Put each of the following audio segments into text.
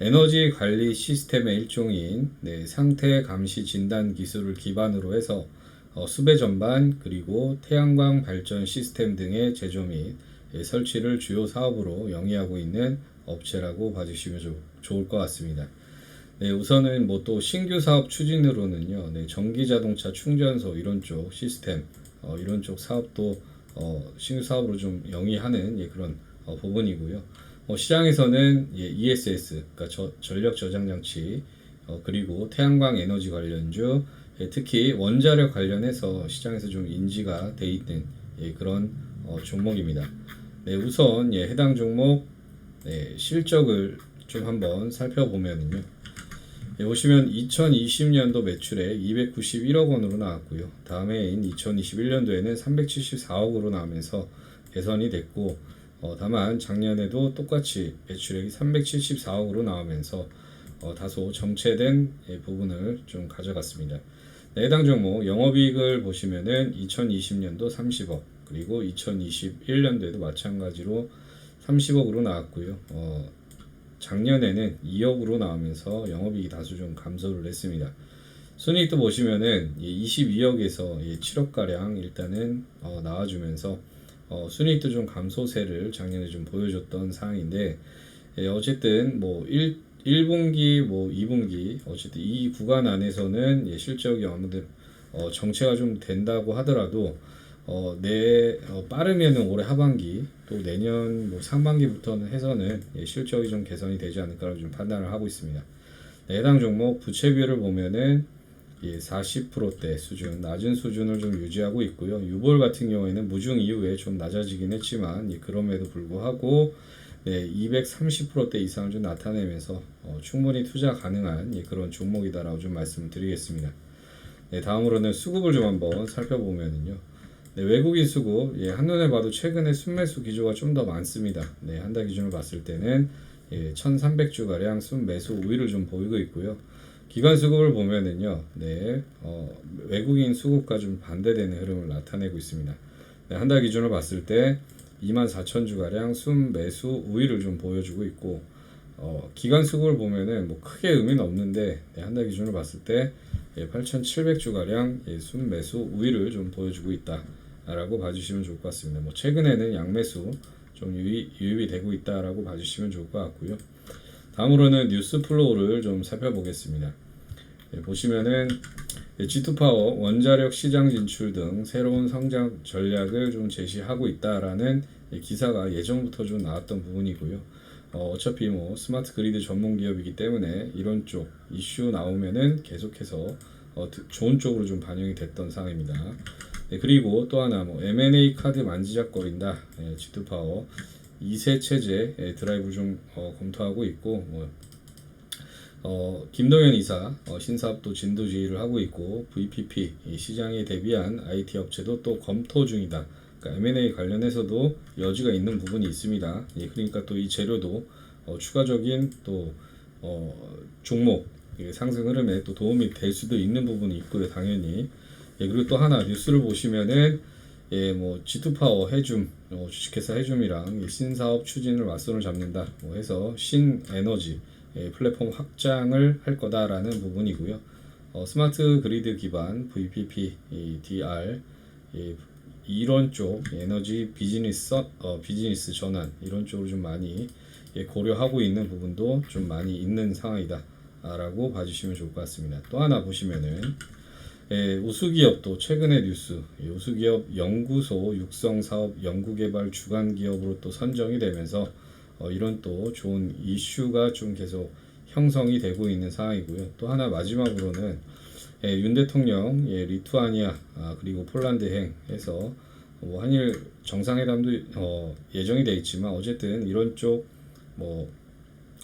에너지 관리 시스템의 일종인 네, 상태 감시 진단 기술을 기반으로 해서 어, 수배 전반 그리고 태양광 발전 시스템 등의 제조 및 예, 설치를 주요 사업으로 영위하고 있는 업체라고 봐주시면 좋- 좋을 것 같습니다. 네, 우선은 뭐 또 신규 사업 추진으로는요, 네, 전기 자동차 충전소 이런 쪽 시스템, 어, 이런 쪽 사업도 어, 신규 사업으로 좀 영위하는 예, 그런 어, 부분이고요. 어, 시장에서는 예, ESS, 그러니까 저- 전력 저장 장치, 어, 그리고 태양광 에너지 관련주, 예, 특히 원자력 관련해서 시장에서 좀 인지가 돼 있는 예, 그런 어, 종목입니다. 네, 우선 예, 해당 종목 네, 실적을 좀 한번 살펴보면요. 예, 보시면 2020년도 매출액 291억 원으로 나왔고요. 다음에 해인 2021년도에는 374억으로 나오면서 개선이 됐고, 어, 다만 작년에도 똑같이 매출액이 374억으로 나오면서 어, 다소 정체된 예, 부분을 좀 가져갔습니다. 네, 해당 종목 영업이익을 보시면은 2020년도 30억 그리고 2021년도에도 마찬가지로 30억으로 나왔고요. 어, 작년에는 2억으로 나오면서 영업이익이 다소 좀 감소를 했습니다. 순이익도 보시면은 22억에서 7억 가량 일단은 어, 나와주면서 어, 순이익도 좀 감소세를 작년에 좀 보여줬던 상황인데 예, 어쨌든 뭐 1, 1분기 뭐 2분기 어쨌든 이 구간 안에서는 예, 실적이 아무튼 어, 정체가 좀 된다고 하더라도 어, 내 어, 빠르면은 올해 하반기 또 내년 뭐 상반기부터는 해서는 예, 실적이 좀 개선이 되지 않을까라고 좀 판단을 하고 있습니다. 네, 해당 종목 부채 비율을 보면은 예, 40%대 수준, 낮은 수준을 좀 유지하고 있고요. 유볼 같은 경우에는 무중 이후에 좀 낮아지긴 했지만 예, 그럼에도 불구하고 네, 230%대 이상을 좀 나타내면서 어, 충분히 투자 가능한 예, 그런 종목이다라고 좀 말씀드리겠습니다. 네, 다음으로는 수급을 좀 한번 살펴보면은요. 네, 외국인 수급 예, 한눈에 봐도 최근에 순매수 기조가 좀 더 많습니다. 네, 한 달 기준으로 봤을 때는 예, 1,300주 가량 순매수 우위를 좀 보이고 있고요. 기관 수급을 보면은요, 네, 어, 외국인 수급과 좀 반대되는 흐름을 나타내고 있습니다. 네, 한달 기준으로 봤을 때 24,000주 가량 순 매수 우위를 좀 보여주고 있고, 어, 기관 수급을 보면은 뭐 크게 의미는 없는데 네, 한달 기준으로 봤을 때 예, 8,700주 가량 예, 순 매수 우위를 좀 보여주고 있다라고 봐주시면 좋을 것 같습니다. 뭐 최근에는 양매수 좀 유입, 유입이 되고 있다라고 봐주시면 좋을 것 같고요. 다음으로는 뉴스 플로우를 좀 살펴보겠습니다. 예, 보시면은 G2 파워 원자력 시장 진출 등 새로운 성장 전략을 좀 제시하고 있다라는 예, 기사가 예전부터 좀 나왔던 부분이고요. 어, 어차피 뭐 스마트 그리드 전문 기업이기 때문에 이런 쪽 이슈 나오면은 계속해서 어, 드- 좋은 쪽으로 좀 반영이 됐던 상황입니다. 네, 그리고 또 하나 뭐 M&A 카드 만지작거린다. 예, G2 파워 2세 체제 예, 드라이브 좀 어, 검토하고 있고 뭐 어, 김동현 이사 어, 신사업도 진도지휘를 하고 있고 VPP 이 시장에 대비한 IT 업체도 또 검토 중이다. 그러니까 M&A 관련해서도 여지가 있는 부분이 있습니다. 예, 그러니까 또 이 재료도 어, 추가적인 또 어, 종목 예, 상승 흐름에 또 도움이 될 수도 있는 부분이 있고요, 당연히. 예, 그리고 또 하나 뉴스를 보시면은 예, 뭐 G2 파워 해줌 어, 주식회사 해줌이랑 이 신사업 추진을 맞선을 잡는다. 뭐 해서 신에너지 예, 플랫폼 확장을 할 거다라는 부분이고요. 어, 스마트 그리드 기반 VPP, 이 DR 예, 이런 쪽 에너지 비즈니스 어, 비즈니스 전환 이런 쪽으로 좀 많이 예, 고려하고 있는 부분도 좀 많이 있는 상황이다라고 봐주시면 좋을 것 같습니다. 또 하나 보시면은 예, 우수기업도 최근의 뉴스 예, 우수기업 연구소 육성 사업 연구개발 주간 기업으로 또 선정이 되면서 어, 이런 또 좋은 이슈가 좀 계속 형성이 되고 있는 상황이고요. 또 하나 마지막으로는 예, 윤 대통령 예, 리투아니아 아, 그리고 폴란드 행해서 뭐 한일 정상회담도 어, 예정이 돼 있지만 어쨌든 이런 쪽 뭐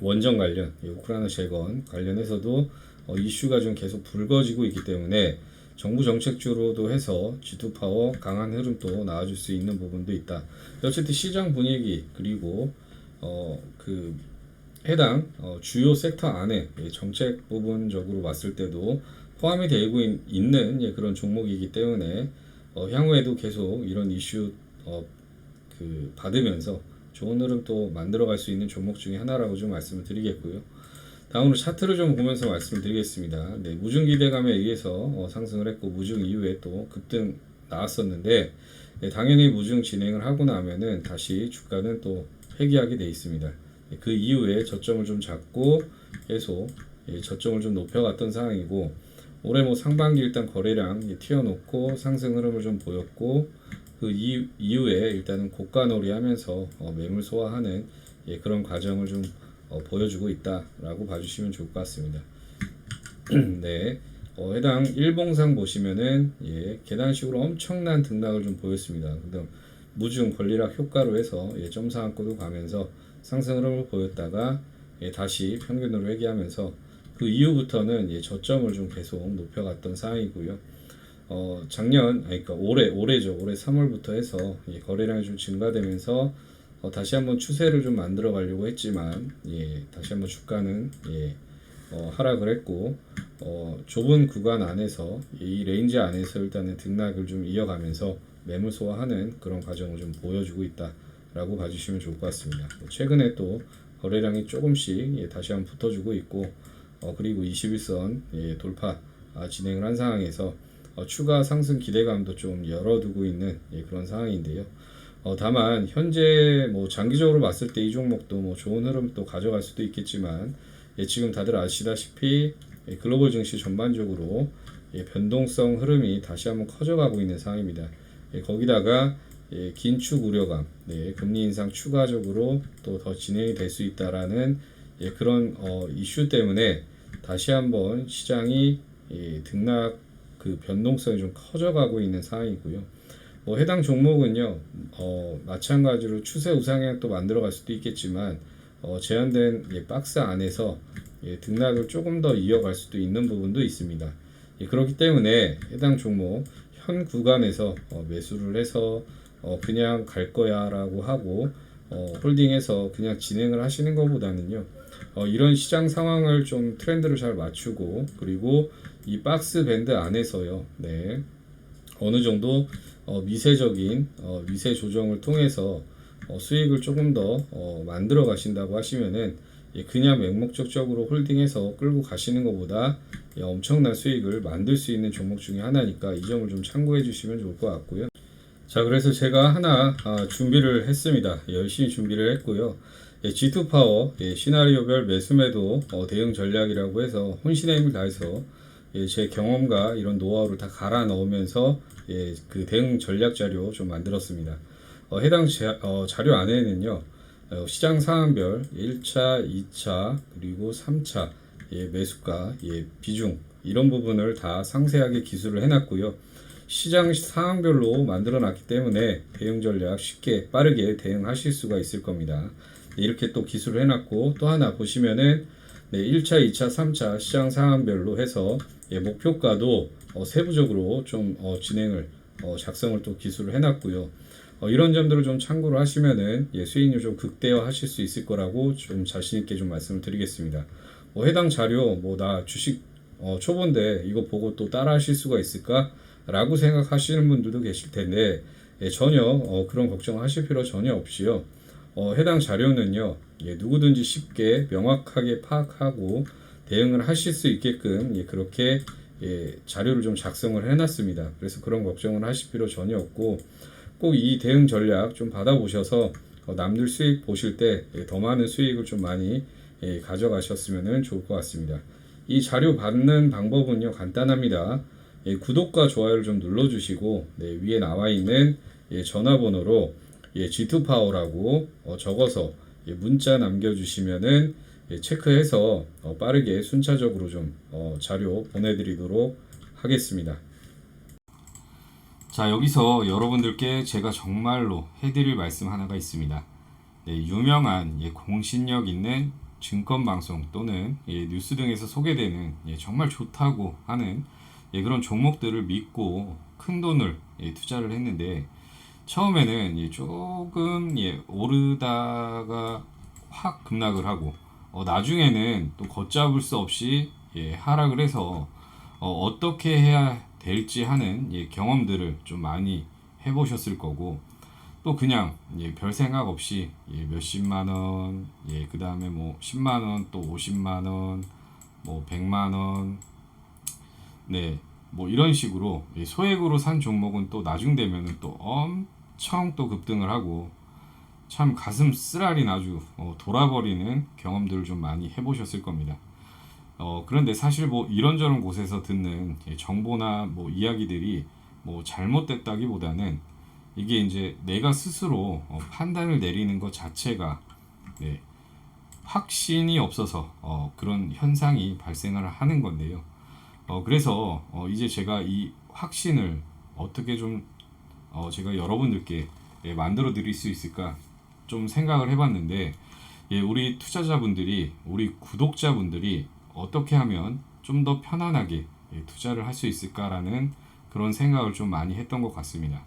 원전 관련, 예, 우크라이나 재건 관련해서도 어, 이슈가 좀 계속 불거지고 있기 때문에 정부 정책주로도 해서 G2 파워 강한 흐름 도 나와줄 수 있는 부분도 있다. 어쨌든 시장 분위기 그리고 어, 그 해당 어, 주요 섹터 안에 예, 정책 부분적으로 봤을 때도 포함이 되고 있, 있는 예, 그런 종목이기 때문에 어, 향후에도 계속 이런 이슈 어, 그 받으면서 좋은 흐름 또 만들어갈 수 있는 종목 중에 하나라고 좀 말씀을 드리겠고요. 다음으로 차트를 좀 보면서 말씀을 드리겠습니다. 네, 무중 기대감에 의해서 어, 상승을 했고 무중 이후에 또 급등 나왔었는데 네, 당연히 무중 진행을 하고 나면은 다시 주가는 또 회귀하게 돼 있습니다. 네, 그 이후에 저점을 좀 잡고 계속 예, 저점을 좀 높여갔던 상황이고 올해 뭐 상반기 일단 거래량 예, 튀어놓고 상승 흐름을 좀 보였고 그 이후, 이후에 일단은 고가 놀이 하면서 어, 매물 소화하는 예, 그런 과정을 좀 어, 보여주고 있다라고 봐주시면 좋을 것 같습니다. 네, 어, 해당 일봉상 보시면은 예, 계단식으로 엄청난 등락을 좀 보였습니다. 그다음 무중 권리락 효과로 해서 예, 점상한고도 가면서 상승 흐름을 보였다가 예, 다시 평균으로 회귀하면서 그 이후부터는 예, 저점을 좀 계속 높여갔던 상황이고요. 어, 작년, 아니, 그러니까 올해, 올해죠. 올해 3월부터 해서 예, 거래량이 좀 증가되면서 어, 다시 한번 추세를 좀 만들어 가려고 했지만, 예, 다시 한번 주가는 예, 어, 하락을 했고, 어, 좁은 구간 안에서 이 레인지 안에서 일단은 등락을 좀 이어가면서 매물 소화하는 그런 과정을 좀 보여주고 있다라고 봐주시면 좋을 것 같습니다. 뭐 최근에 또 거래량이 조금씩 예, 다시 한번 붙어주고 있고, 어, 그리고 21선 예, 돌파 아, 진행을 한 상황에서 어, 추가 상승 기대감도 좀 열어두고 있는 예, 그런 상황인데요. 어, 다만 현재 뭐 장기적으로 봤을 때 이 종목도 뭐 좋은 흐름 또 가져갈 수도 있겠지만 예, 지금 다들 아시다시피 예, 글로벌 증시 전반적으로 예, 변동성 흐름이 다시 한번 커져가고 있는 상황입니다. 예, 거기다가 예, 긴축 우려감, 네, 금리 인상 추가적으로 또 더 진행이 될 수 있다라는 예, 그런 어, 이슈 때문에 다시 한번 시장이 예, 등락 그 변동성이 좀 커져가고 있는 상황이고요. 뭐 해당 종목은요, 어, 마찬가지로 추세 우상향 또 만들어갈 수도 있겠지만 어, 제한된 예, 박스 안에서 예, 등락을 조금 더 이어갈 수도 있는 부분도 있습니다. 예, 그렇기 때문에 해당 종목 현 구간에서 어, 매수를 해서 어, 그냥 갈 거야라고 하고 어, 홀딩해서 그냥 진행을 하시는 것보다는요. 어, 이런 시장 상황을 좀 트렌드를 잘 맞추고 그리고 이 박스 밴드 안에서요. 네. 어느 정도 어, 미세적인 어, 미세 조정을 통해서 어, 수익을 조금 더 어, 만들어 가신다고 하시면은 예, 그냥 맹목적적으로 홀딩해서 끌고 가시는 것보다 예, 엄청난 수익을 만들 수 있는 종목 중에 하나니까 이 점을 좀 참고해 주시면 좋을 것 같고요. 자, 그래서 제가 하나 아, 준비를 했습니다. 예, 열심히 준비를 했고요. 예, G2 파워 예, 시나리오별 매수매도 어, 대응 전략이라고 해서 혼신의 힘을 다해서 예, 제 경험과 이런 노하우를 다 갈아 넣으면서 예, 그 대응 전략 자료 좀 만들었습니다. 어, 해당 자, 어, 자료 안에는요, 어, 시장 상황별 1차, 2차, 그리고 3차 예, 매수가, 예, 비중 이런 부분을 다 상세하게 기술을 해놨고요. 시장 상황별로 만들어 놨기 때문에 대응 전략 쉽게 빠르게 대응하실 수가 있을 겁니다. 네, 이렇게 또 기술을 해놨고 또 하나 보시면은 네, 1차, 2차, 3차 시장 상황별로 해서 예, 목표가도 어, 세부적으로 좀 어, 진행을 어, 작성을 또 기술을 해놨고요. 어, 이런 점들을 좀 참고를 하시면은 예, 수익률 좀 극대화 하실 수 있을 거라고 좀 자신 있게 좀 말씀을 드리겠습니다. 뭐 해당 자료 뭐 나 주식 어, 초보인데 이거 보고 또 따라 하실 수가 있을까 라고 생각하시는 분들도 계실 텐데 예, 전혀 어, 그런 걱정하실 필요 전혀 없이요. 어, 해당 자료는요, 예, 누구든지 쉽게 명확하게 파악하고 대응을 하실 수 있게끔 예, 그렇게 예, 자료를 좀 작성을 해놨습니다. 그래서 그런 걱정을 하실 필요 전혀 없고 꼭 이 대응 전략 좀 받아보셔서 어, 남들 수익 보실 때 더 많은 수익을 좀 많이 예, 가져가셨으면 좋을 것 같습니다. 이 자료 받는 방법은요 간단합니다. 예, 구독과 좋아요를 좀 눌러주시고 네, 위에 나와 있는 예, 전화번호로 예, G2 파워라고 어, 적어서 예, 문자 남겨주시면은 예, 체크해서 어, 빠르게 순차적으로 좀 어, 자료 보내드리도록 하겠습니다. 자 여기서 여러분들께 제가 정말로 해드릴 말씀 하나가 있습니다. 네, 유명한 예, 공신력 있는 증권 방송 또는 예, 뉴스 등에서 소개되는 예, 정말 좋다고 하는 예, 그런 종목들을 믿고 큰 돈을 예, 투자를 했는데 처음에는 예, 조금 예, 오르다가 확 급락을 하고 어, 나중에는 또 걷잡을 수 없이 예, 하락을 해서 어, 어떻게 해야 될지 하는 예, 경험들을 좀 많이 해보셨을 거고 또 그냥 예, 별 생각 없이 예, 몇십만 원, 예, 그 다음에 뭐 10만 원, 또 50만 원, 뭐 100만 원, 네, 뭐 이런 식으로 예, 소액으로 산 종목은 또 나중 되면은 또 엄청 또 급등을 하고 참 가슴 쓰라린 아주 어, 돌아버리는 경험들을 좀 많이 해보셨을 겁니다. 어, 그런데 사실 뭐 이런저런 곳에서 듣는 예, 정보나 뭐 이야기들이 뭐 잘못됐다기보다는 이게 이제 내가 스스로 어, 판단을 내리는 것 자체가 네, 확신이 없어서 어, 그런 현상이 발생을 하는 건데요. 어, 그래서 어, 이제 제가 이 확신을 어떻게 좀 어, 제가 여러분들께 예, 만들어 드릴 수 있을까 좀 생각을 해봤는데 예, 우리 투자자분들이 우리 구독자분들이 어떻게 하면 좀 더 편안하게 예, 투자를 할 수 있을까라는 그런 생각을 좀 많이 했던 것 같습니다.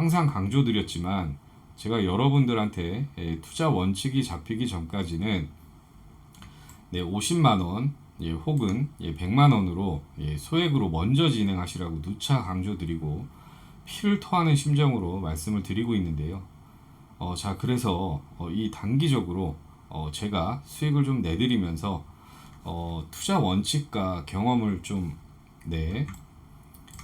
항상 강조드렸지만 제가 여러분들한테 예, 투자 원칙이 잡히기 전까지는 네, 50만 원 예, 혹은 예, 100만 원으로 예, 소액으로 먼저 진행하시라고 누차 강조드리고 피를 토하는 심정으로 말씀을 드리고 있는데요. 어, 자, 그래서 어, 이 단기적으로 어, 제가 수익을 좀 내드리면서 어, 투자 원칙과 경험을 좀 네,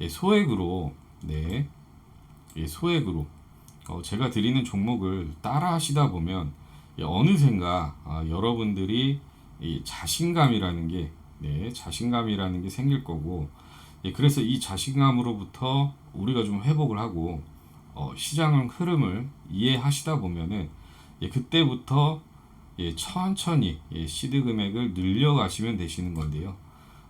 예, 소액으로 네, 예, 소액으로 어, 제가 드리는 종목을 따라 하시다 보면 예, 어느샌가 아, 여러분들이 이 자신감이라는 게 네, 자신감이라는 게 생길 거고 예, 그래서 이 자신감으로부터 우리가 좀 회복을 하고 어, 시장 흐름을 이해하시다 보면은 예, 그때부터 예, 천천히 예, 시드 금액을 늘려가시면 되시는 건데요.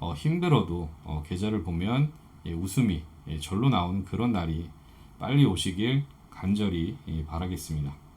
어, 힘들어도 어, 계좌를 보면 예, 웃음이 예, 절로 나오는 그런 날이 빨리 오시길 간절히 예, 바라겠습니다.